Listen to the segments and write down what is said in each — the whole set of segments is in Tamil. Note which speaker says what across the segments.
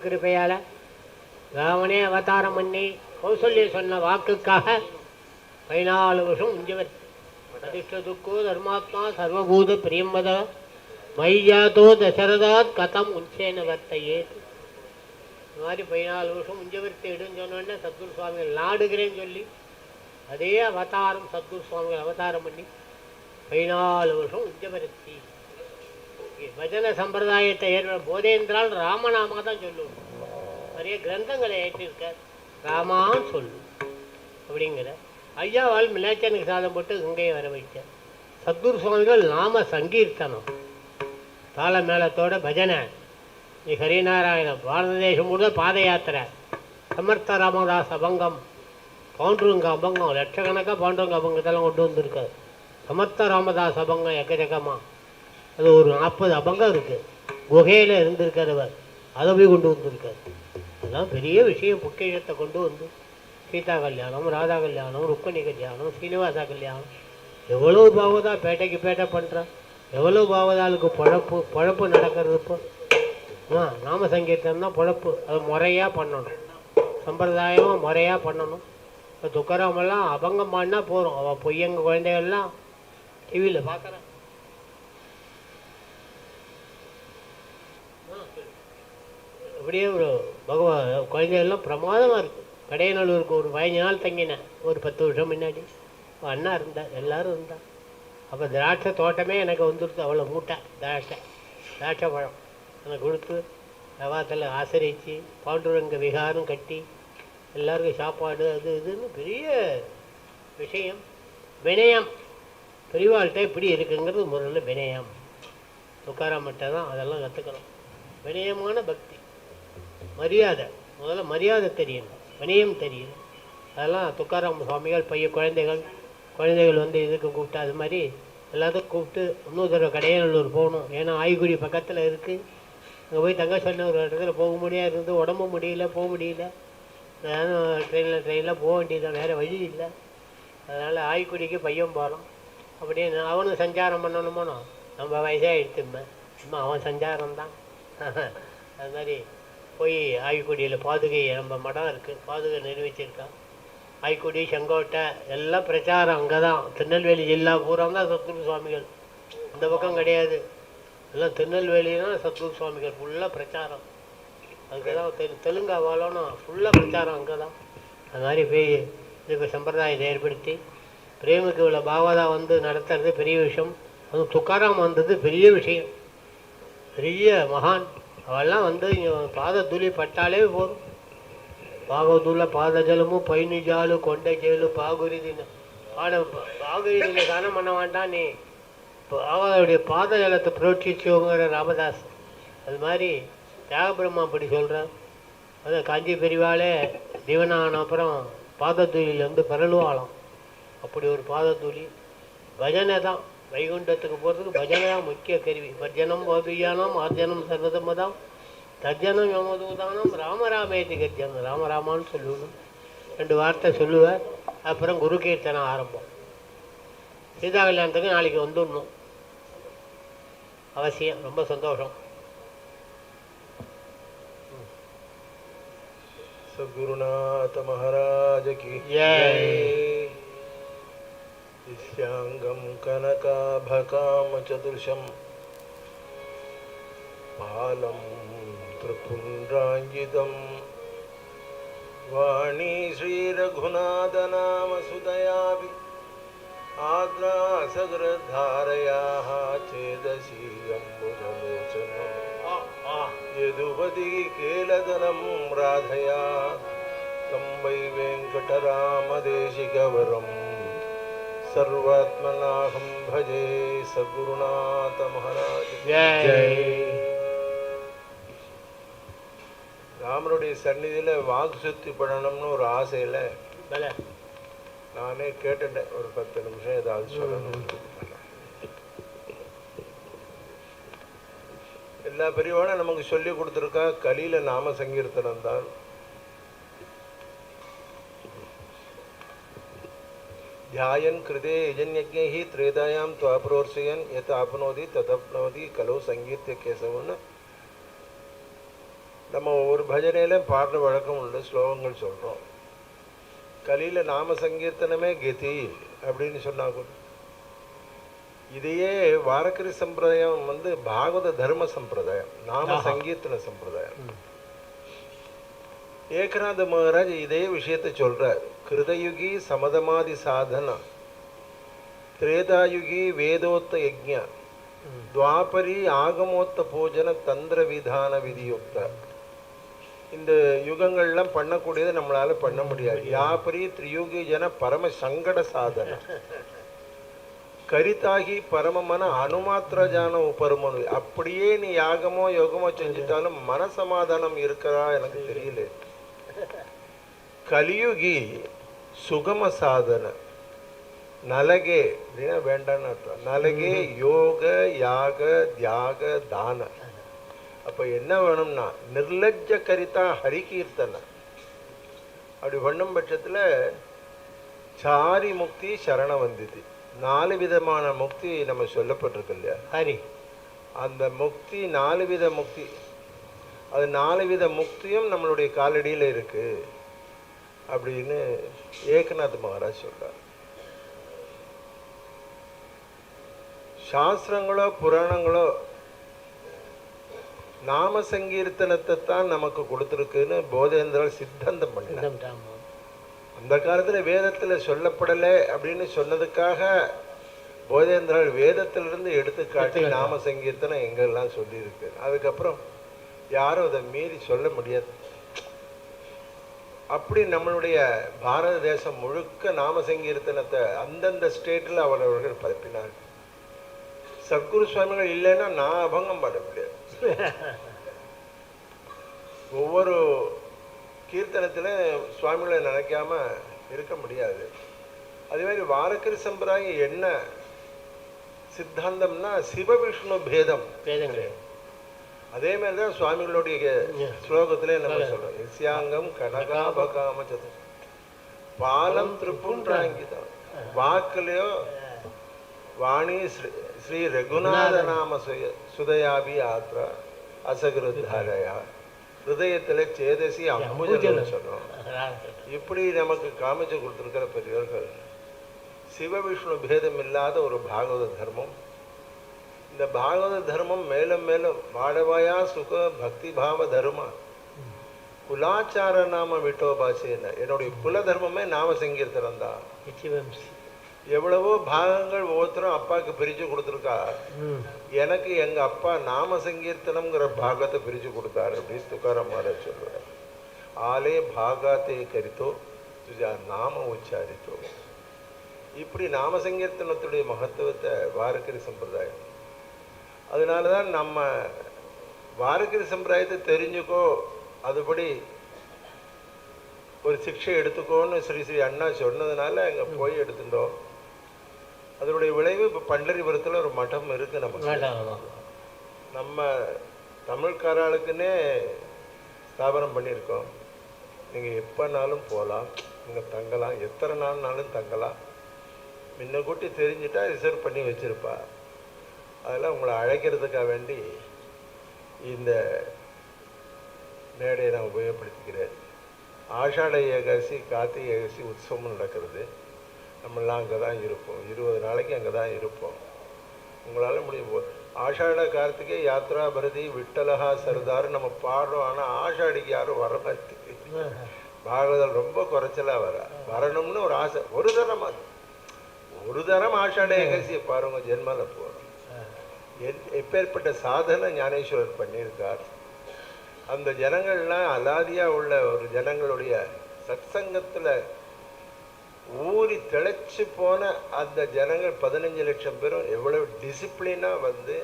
Speaker 1: கிருபையால ராவணே அவதாரம் பண்ணி கௌசல்ய சொன்ன வாக்குக்காக பதினாலு வருஷம் உஞ்சவர் அதிர்ஷ்டதுக்கோ தர்மாத்மா சர்வபூத பிரியம்பத மைஜாதோ தசரதாத் கதம் உஞ்சேன வர்த்தையே. இந்த மாதிரி பதினாலு வருஷம் உஞ்சவர்த்தி இடுன்னு சொன்னோடனே சத்குரு சுவாமிகள் நாடுகிறேன்னு சொல்லி அதே அவதாரம் சத்குரு சுவாமிகள் அவதாரம் பண்ணி பதினாலு வருஷம் உஞ்சவர்த்தி பஜன சம்பிரதாயத்தை ஏற்பட போதேந்திரால் ராமநாமா தான் சொல்லுவோம். நிறைய கிரந்தங்களை ஏற்றிருக்கார். ராமான்னு சொல்லு. அப்படிங்கிற. ஐயாவால் மிலாச்சனுக்கு சாதம் போட்டு கங்கையை வர வைத்தார். சத்குரு சுவாமிகள் நாம சங்கீர்த்தனம். தாள மேளத்தோட பஜனை. நீ ஹரிநாராயணம் பாரத தேசம் முழுவதும் பாத யாத்திரை. சமர்த்த ராமதாஸ் அபங்கம். பவுண்டருங்க அபங்கம். லட்சக்கணக்காக பவுண்டருங்க அபங்கத்தெல்லாம் கொண்டு வந்திருக்காரு. சமர்த்த ராமதாஸ் அபங்கம் எக்கச்சக்கமாக அது ஒரு நாற்பது அபங்கம் இருக்குது குகையில் இருந்திருக்கிறவர் அதை போய் கொண்டு வந்திருக்கார். அதெல்லாம் பெரிய விஷயம். பொக்கிஷத்தை கொண்டு வந்து சீதா கல்யாணம் ராதா கல்யாணம் ருக்மணி கல்யாணம் சீனிவாசா கல்யாணம். எவ்வளோ பாவதா பேட்டைக்கு பேட்டை பண்ணுறான் எவ்வளோ பாவதாளுக்கு பழப்பு பழப்பு நடக்கிறது இப்போ? ஆ நாம சங்கீர்த்தம் தான் பழப்பு. அது முறையாக பண்ணணும். சம்பிரதாயமாக முறையாக பண்ணணும். இப்போ துக்கராமெல்லாம் அபங்கம் பண்ணால் போகிறோம் அவள் பொய்யங்க குழந்தைகள்லாம் டிவியில் பார்க்குறேன் அப்படியே ஒரு பகவான் குழந்தைகள்லாம் பிரமாதமாக இருக்குது கடையநல்லூருக்கு ஒரு பதினஞ்சு நாள் தங்கினேன். ஒரு பத்து வருஷம் முன்னாடி. அண்ணா இருந்தார் எல்லாரும் இருந்தா அப்போ திராட்சை தோட்டமே எனக்கு வந்துடுது அவ்வளோ மூட்டை திராட்சை. திராட்சை பழம். எனக்கு கொடுத்து ரவாத்தில் ஆசிரிச்சு பாண்டுரங்க விகாரம் கட்டி எல்லாருக்கும் சாப்பாடு அது இதுன்னு பெரிய விஷயம். வினயம். பெரியவாள்கிட்ட இப்படி இருக்குங்கிறது முதல்ல வினயம். துக்காராமட்ட தான் அதெல்லாம் கற்றுக்கணும் வினயமான பக்தி. மரியாதை. முதல்ல மரியாதை தெரியணும். வினயம் தெரியணும். அதெல்லாம் துக்காராம் சுவாமிகள் பையன் குழந்தைகள் குழந்தைகள் வந்து இதுக்கு கூப்பிட்டு அது மாதிரி எல்லாத்துக்கும் கூப்பிட்டு இன்னொரு தடவை கடையநல்லூர் போகணும். ஏன்னா ஆய்குடி பக்கத்தில் இருக்குது அங்கே போய் தங்க சொன்ன ஒரு இடத்துல போக முடியாது. இருந்து உடம்பு முடியல போக முடியல. ட்ரெயினில் ட்ரெயினில் போக வேண்டியதான் வேறு வழி இல்லை. அதனால் ஆய்குடிக்கு பையன் போகிறோம் அப்படியே நான் அவனும் சஞ்சாரம் பண்ணணுமோனோ நம்ம வயசாக எடுத்துமே சும்மா அவன் சஞ்சாரம் தான் அது மாதிரி போய் ஆய்க்குடியில் பாதுகை நம்ம மடம் இருக்குது பாதுகை நிறுவிச்சிருக்கான் ஆய்க்குடி செங்கோட்டை எல்லாம் பிரச்சாரம் அங்கே தான் திருநெல்வேலி ஜில்லா பூரா தான் சத்குரு சுவாமிகள். இந்த பக்கம் கிடையாது. எல்லாம் திருநெல்வேலினா சத்குரு சுவாமிகள். ஃபுல்லாக பிரச்சாரம். அங்கே தான் தெலு தெலுங்கா வாழணும். ஃபுல்லாக பிரச்சாரம் அங்கே தான் அது மாதிரி போய் இதுக்கு சம்பிரதாயத்தை ஏற்படுத்தி பிரேமுக்கு உள்ள பாவதா வந்து நடத்துறது பெரிய விஷயம். அதுவும் துக்காராம் வந்தது பெரிய விஷயம். பெரிய மகான். அவெல்லாம் வந்து இங்கே பாத துளி பட்டாலே போதும். பாகவதுள்ள பாத ஜலமு பைனி ஜாலு கொண்டை ஜேலு பாகுரிதின்னு பாட பாகுரிதியில் தானம் பண்ண வேண்டாம் நீ. அவருடைய பாத ஜலத்தை புரோட்சிச்சவங்கிற ராமதாஸ். அது மாதிரி தியாகபிரம்மா அப்படி சொல்கிறேன் அது காஞ்சி பெரிவாலே தீவனான அப்புறம் பாதத்தூளியில் வந்து அப்படி ஒரு பாதத்தூளி பஜனை தான். வைகுண்டத்துக்கு போகிறதுக்கு பஜனை தான் முக்கிய கருவி பர்ஜனம் பாபியானம் ஆர்ஜனம் சர்வதமதாம் தர்ஜனம் யமதூதானம் ராமராமேதி கர்ஜனம் ராமராமான்னு சொல்லணும் ரெண்டு வார்த்தை சொல்லுவார் அப்புறம் குரு கீர்த்தனம் ஆரம்பம் சீதா கல்யாணத்துக்கு நாளைக்கு வந்துடணும் அவசியம் ரொம்ப சந்தோஷம்
Speaker 2: सद्गुरुनाथ महाराज की
Speaker 1: जय।
Speaker 2: दिश्यांगं कनकाभकामचतुर्शं पालं त्रिपुण्ड्राञ्जितं वाणी श्रीरघुनाथनामसुदयापि आद्रासगृधारयाः चेदशी अम्बुजलोचनम् यदुपति केलदनं राधया। तं वै वेङ्कटरामदेशिकवरं सर्वात्मनाहं भजे सद्गुरुनाथ महाराज
Speaker 1: ஜெய்
Speaker 2: ராமருடைய சந்நிதியில் வாக்கு சுத்தி பண்ணணும்னு ஒரு ஆசையில்
Speaker 1: பல
Speaker 2: நானே கேட்டுட்டேன் ஒரு பத்து நிமிஷம் ஏதாவது சொல்லணும் எல்லா பெரியவாளும் நமக்கு சொல்லி கொடுத்துருக்கா கலியில நாம சங்கீர்த்தனம் தான் ध्यायन् कृते यजन्यज्ञैः त्रेतायां त्वाप्रोर्चयन् यत् आपनोति तदप्नोति कलौ सङ्गीत्य केशवन् நம்ம ஒரு பஜனையில பாடுற வழக்கம் உண்டு ஸ்லோகங்கள் சொல்கிறோம் கலியில நாம சங்கீர்த்தனமே கதி அப்படின்னு சொன்னா கூட இதையே வாரக்கரி சம்பிரதாயம் வந்து பாகவத தர்ம சம்பிரதாயம் நாம
Speaker 1: ஆஹா.
Speaker 2: சங்கீர்த்தன சம்பிரதாயம்
Speaker 1: ம்.
Speaker 2: ஏகநாத மகாராஜ் இதே விஷயத்தை சொல்கிறார் கிருதயுகி சமதமாதி சாதனா திரேதாயுகி வேதோத்த
Speaker 1: யஜ்யா
Speaker 2: துவாபரி ஆகமோத்த பூஜன தந்திர விதான விதியுக்த. இந்த யுகங்கள்லாம் பண்ணக்கூடியதை நம்மளால பண்ண முடியாது. யாபரி திரியுகி ஜன பரம சங்கட சாதன. கரித்தாகி பரமமன அனுமாத்திர ஜான உபரமனு. அப்படியே நீ யாகமோ யோகமோ செஞ்சுட்டாலும் மனசமாதானம் இருக்கிறா எனக்கு தெரியல. கலியுகி சுகம சாதன. நலகே அப்படின்னா வேண்டான்னு அர்த்தம். நலகே யோக யாக தியாக தான. அப்ப என்ன வேணும்னா நிர்லஜ்ஜ கரிதா ஹரிகீர்த்தன. அப்படி பண்ணும் பட்சத்துல சாரி முக்தி சரண வந்திது நாலு விதமான முக்தி நம்ம சொல்லப்பட்டிருக்கு இல்லையா?
Speaker 1: ஹரி.
Speaker 2: அந்த முக்தி நாலு வித முக்தி. அது நாலு வித முக்தியும் நம்மளுடைய காலடியில் இருக்கு. அப்படின்னு ஏகநாத் மகாராஜ் சொல்றார். சாஸ்திரங்களோ புராணங்களோ நாம சங்கீர்த்தனத்தை தான் நமக்கு கொடுத்துருக்குன்னு போதேந்திரர் சித்தாந்தம்
Speaker 1: தாமம்
Speaker 2: அந்த காலத்துல வேதத்துல சொல்லப்படலை அப்படின்னு சொன்னதுக்காக போதேந்திரர் வேதத்திலிருந்து எடுத்துக்காட்டு. நாம சங்கீர்த்தனம் எங்கெல்லாம் சொல்லியிருக்கு. அதுக்கப்புறம் யாரும் அதை மீறி சொல்ல முடியாது. அப்படி நம்மளுடைய பாரத தேசம் முழுக்க நாம சங்கீர்த்தனத்தை அந்தந்த ஸ்டேட்டில் அவரவர்கள் பரப்பினார் சத்குரு சுவாமிகள் இல்லைன்னா நான் அபங்கம் பாட முடியாது. ஒவ்வொரு கீர்த்தனத்தில் சுவாமிகளை நினைக்காம இருக்க முடியாது. அதே மாதிரி வாரக்கரி சம்பிரதாயம் என்ன? சித்தாந்தம்னா சிவ விஷ்ணு பேதம்.
Speaker 1: வேதங்கள்
Speaker 2: அதே மாதிரி தான் சுவாமிகளுடைய ஸ்லோகத்திலே நம்ம சொல்றோம். எஸ்யாங்கம் கனகாபகாம சது பாலம் திருப்புன்றாங்கிதான் வாக்குலயோ வாணி ஸ்ரீ ஸ்ரீ ரகுநாத நாம சுய சுதயாபி ஆத்ரா அசகுருத்தாரயா ஹிருதயத்துல சேதசி அம்புஜனம் சொல்றோம். இப்படி நமக்கு காமிச்சு கொடுத்திருக்கிற பெரியவர்கள் சிவ விஷ்ணு பேதம் இல்லாத ஒரு பாகவத தர்மம் இந்த பாகவத தர்மம் மேலும் மேலும் வாடவாயா சுக பக்தி பாவ தர்ம குலாச்சார நாம விட்டோபாசேன என்னுடைய குல தர்மமே நாம தான்.
Speaker 1: நிச்சயவம்சி
Speaker 2: எவ்வளவோ பாகங்கள் ஒவ்வொருத்தரும் அப்பாவுக்கு பிரிச்சு கொடுத்துருக்கா. எனக்கு எங்க அப்பா நாம சங்கீர்த்தனம்ங்கிற பாகத்தை பிரிச்சு கொடுத்தாரு அப்படின்னு துக்காராம் மகாராஜ் சொல்றாரு. ஆலே பாகாத்தே கரித்தோ துஜா நாம உச்சாரித்தோ. இப்படி நாம சங்கீர்த்தனத்துடைய மகத்துவத்தை வாரக்கரி சம்பிரதாயம் அதனால தான் நம்ம வாரக்கரி சம்பிரதாயத்தை தெரிஞ்சுக்கோ அதுபடி ஒரு சிக்ஷை எடுத்துக்கோன்னு ஸ்ரீ ஸ்ரீ அண்ணா சொன்னதுனால அங்கே போய் எடுத்துட்டோம். அதனுடைய விளைவு இப்போ பண்டரிபுரத்தில் ஒரு மடம் இருக்கு நமக்கு. நம்ம தமிழ்காராளுக்குன்னே ஸ்தாபனம் பண்ணியிருக்கோம். நீங்கள் எப்போனாலும் போகலாம் இங்கே தங்கலாம். எத்தனை நாள்னாலும் தங்கலாம். முன்ன கூட்டி தெரிஞ்சுட்டா ரிசர்வ் பண்ணி வச்சுருப்பா. அதெல்லாம் உங்களை அழைக்கிறதுக்காக வேண்டி இந்த மேடையை நான் உபயோகப்படுத்திக்கிறேன். ஆஷாட ஏகாசி கார்த்திகை ஏகாசி உற்சவம் நடக்கிறது. நம்மளாம் அங்கே தான் இருப்போம். இருபது நாளைக்கு அங்கே தான் இருப்போம். உங்களால் முடியும் போ ஆஷாட கார்த்திகை யாத்ரா பரதி விட்டலஹா சர்தார் நம்ம பாடுறோம். ஆனால் ஆஷாடிக்கு யாரும் வர மாதிரி பாகவதம் ரொம்ப குறைச்சலா வர. வரணும்னு ஒரு ஆசை. ஒரு தரம் அது. ஒரு தரம் ஆஷாட ஏகாசியை பாருங்க ஜென்மல போகிறோம் எப்பேற்பட்ட சாதனை ஞானேஸ்வரர் பண்ணியிருக்கார். அந்த ஜனங்கள்லாம் அலாதியா உள்ள ஒரு ஜனங்களுடைய சத் சங்கத்தில் ஊறி திளைச்சு போன அந்த ஜனங்கள் பதினஞ்சு லட்சம் பேரும் எவ்வளவு டிசிப்ளினா வந்து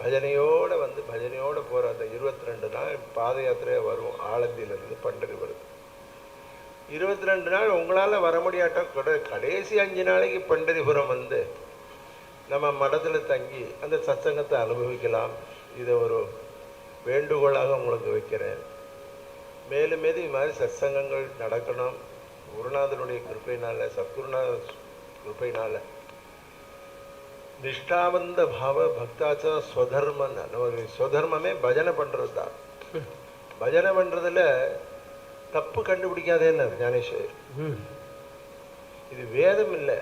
Speaker 2: பஜனையோட வந்து பஜனையோட போற அந்த இருபத்தி ரெண்டு நாள் பாத யாத்திரையாக வரும் ஆலந்தியிலிருந்து பண்டறி வருது. இருபத்தி ரெண்டு நாள் உங்களால வர முடியாட்டோம் கடை கடைசி அஞ்சு நாளைக்கு பண்டரிபுரம் வந்து நம்ம மடத்துல தங்கி அந்த சத்சங்கத்தை அனுபவிக்கலாம். இதை ஒரு வேண்டுகோளாக உங்களுக்கு வைக்கிறேன். மேலும் மேலும் இது மாதிரி சத்சங்கங்கள் நடக்கணும். குருநாதனுடைய கிருப்பையினால சத்குருநாத கிருப்பையினால. நிஷ்டாவந்த பாவ பக்தாச்ச ஸ்வதர்மன்னு நம்ம ஸ்வதர்மமே பஜனை பண்றது தான் பஜனை பண்ணுறதுல தப்பு கண்டுபிடிக்காதேன்னு ஞானேஸ்வர் இது வேதம் இல்லை.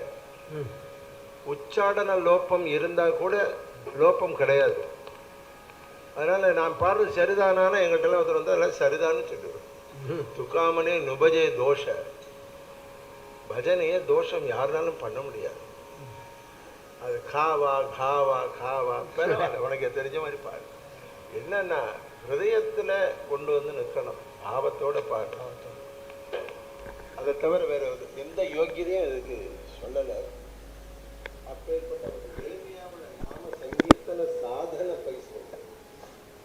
Speaker 2: உச்சாடன லோப்பம் இருந்தால் கூட லோப்பம் கிடையாது. அதனால் நான் பாடுறது சரிதானான்னு எங்கள்கிட்ட ஒருத்தர் வந்து அதெல்லாம் சரிதான்னு சொல்லுவேன் துக்காமனே நுபஜே தோஷ. பஜனையே தோஷம் யாருனாலும் பண்ண முடியாது. அது காவா காவா காவா. பரவாயில்ல உனக்கு தெரிஞ்ச மாதிரி பாரு என்னன்னா ஹிருதயத்துல கொண்டு வந்து நிற்கணும். பாவத்தோட பாரு அதை தவிர வேற எந்த யோகியதையும் இதுக்கு சொல்லலை. அப்பேற்பட்ட ஒரு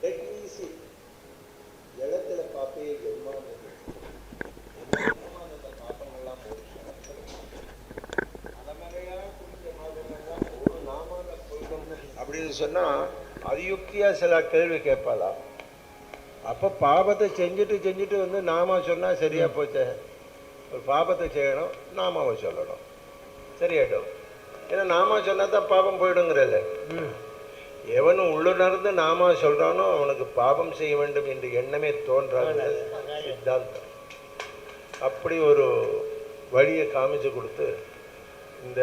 Speaker 2: டெட் ஈஸி அப்படின்னு சொன்னா அதியுக்தியா சில கேள்வி கேட்பாளா? அப்போ பாபத்தை செஞ்சுட்டு செஞ்சுட்டு வந்து நாமா சொன்னால் சரியா போச்சே? ஒரு பாபத்தை செய்யணும் நாமாவை சொல்லணும். சரியாயிடும் ஏன்னா நாமா சொன்னா தான் பாபம் போயிடுங்கிறல்ல.
Speaker 1: ம்.
Speaker 2: எவனும் உள்ளுணர்ந்து நாமா சொல்றானோ அவனுக்கு பாபம் செய்ய வேண்டும் என்று எண்ணமே தோன்றாது. சித்தாந்தம். அப்படி ஒரு வழியை காமிச்சு கொடுத்து இந்த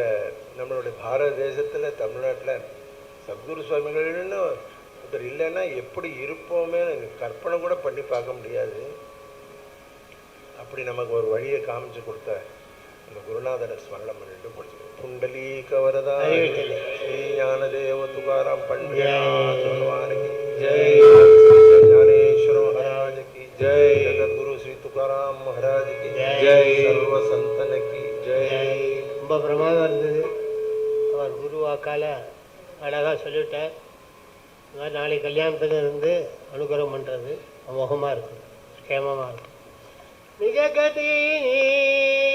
Speaker 2: நம்மளுடைய பாரத தேசத்துல தமிழ்நாட்டுல சத்குரு சுவாமிகள்னு ஒருத்தர் இல்லைன்னா எப்படி இருப்போமே கற்பனை கூட பண்ணி பார்க்க முடியாது. அப்படி நமக்கு ஒரு வழியை காமிச்சு கொடுத்த அந்த குருநாதனை ஸ்மரணம் பண்ணிட்டு முடிச்சு புண்டலீ கவரதா
Speaker 1: அறிவித்தலே.
Speaker 2: ஸ்ரீ ஞானதேவ துகாராம் பண்டித
Speaker 1: ஜெய்.
Speaker 2: பகவானுக்கு ஜெய் ஞானேஸ்வர महाराज की जय जगत गुरु श्री तुकाराम महाराज की
Speaker 1: जय.
Speaker 2: जय सर्व संतन की जय
Speaker 1: ரொம்ப பிரமாதம் இருந்தது அவர் குரு வாக்கால அழகாக சொல்லிட்டார் இந்த மாதிரி நாளைக்கு கல்யாணத்துல இருந்து அனுகிரகம் பண்ணுறது அமோகமாக இருக்கும் கேமமாக இருக்கும் நிஜகதி நீச்சய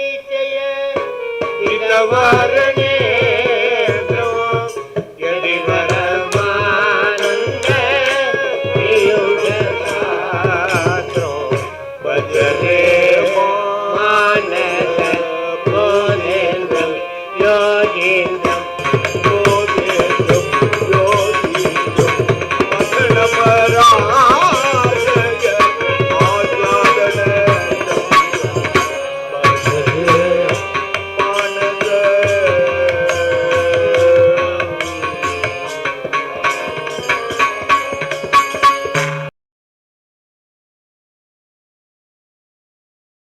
Speaker 2: வல்லவாரணி